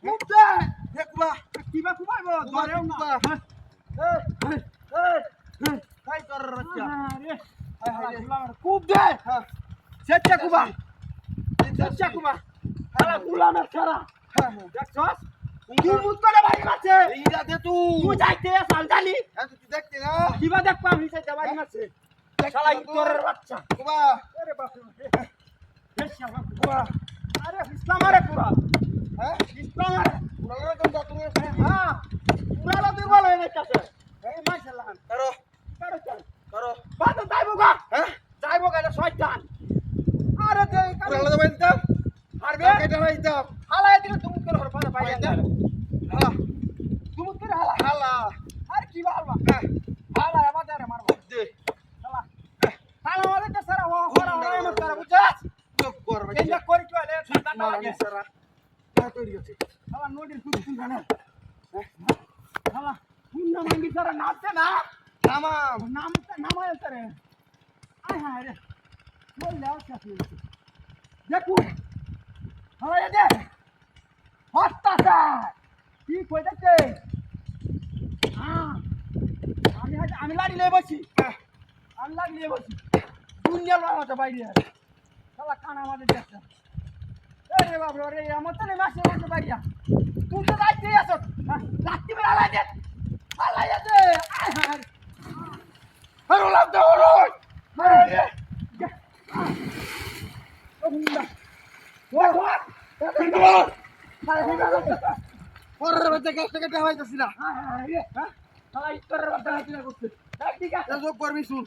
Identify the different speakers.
Speaker 1: খুব দে।
Speaker 2: কুবা
Speaker 1: কিবা আরে
Speaker 2: হায়? হায়।
Speaker 1: খুব দে।
Speaker 2: হ্যাঁ।
Speaker 1: কুবা। কুবা। হালা গুলামের দেখছস? তুই মুত করে বাড়ি মারছে।
Speaker 2: এইটা দে তুই
Speaker 1: তুই যাইতে সাল
Speaker 2: হ্যাঁ তুই দেখতে না।
Speaker 1: কিবা দেখ পাম হিসে বাড়ি মারছে। শালা ইতরের বাচ্চা।
Speaker 2: কুবা।
Speaker 1: আরে বাপ রে বেশ শালা কুবা। আরে ইসলাম আরে পুরা
Speaker 2: হ্যাঁ?
Speaker 1: ইসলাম আরে।
Speaker 2: পুরা ডাক্তার
Speaker 1: হ্যাঁ পুরা দুর্বল হয়ে গেছে মাশাআল্লাহ
Speaker 2: করো
Speaker 1: করো চল
Speaker 2: করো
Speaker 1: বাদ যাইবো গা
Speaker 2: হ্যাঁ
Speaker 1: যাইবো গা এটা শয়তান আরে দে
Speaker 2: পুরা আলাদা বাইন দাও নাই দাও
Speaker 1: হালাই দিলে তুমি করে হর পারে
Speaker 2: দাও হ্যাঁ
Speaker 1: তুমি করে হালা?
Speaker 2: হালা।
Speaker 1: আর কি
Speaker 2: হ্যাঁ।
Speaker 1: হালা আমাদের মারবো।
Speaker 2: দে।
Speaker 1: হালা। হালা আমাদের কে সারা হরা হরা এমন করে বুঝছস
Speaker 2: চোখ কর ভাই
Speaker 1: কেন করি তো এলে ঠান্ডা
Speaker 2: মারা
Speaker 1: লাগে।
Speaker 2: সারা। হ্যাঁ তৈরি আছে
Speaker 1: হালা নদীর কুদ কুদ না? হালা পুন্না মাঙ্গি সারা নাচছে না?
Speaker 2: তামাম
Speaker 1: নামটা নামায় তারে আয় হায় রে। বললে আর কাছে দেখু এ দে হস্তাটা কি কই দেখতে হ্যাঁ আমি হাতে আমি লাড়ি লয়ে বসি আমি লাড়ি লয়ে বসি দুনিয়ার বাবা বাইরে আছে শালা কানা আমাদের দেখছে আরে বাবা রে আমার তো মাসে মাসে বাইরিয়া তুই তো যাইতে আসো রাত্রি বেলা হালাই দে হালাই দে আয় হায় আরে দে
Speaker 2: পরের বাচ্চা গাছটা কেটে হইতাছি না
Speaker 1: ঠিক আছে
Speaker 2: করবি শুন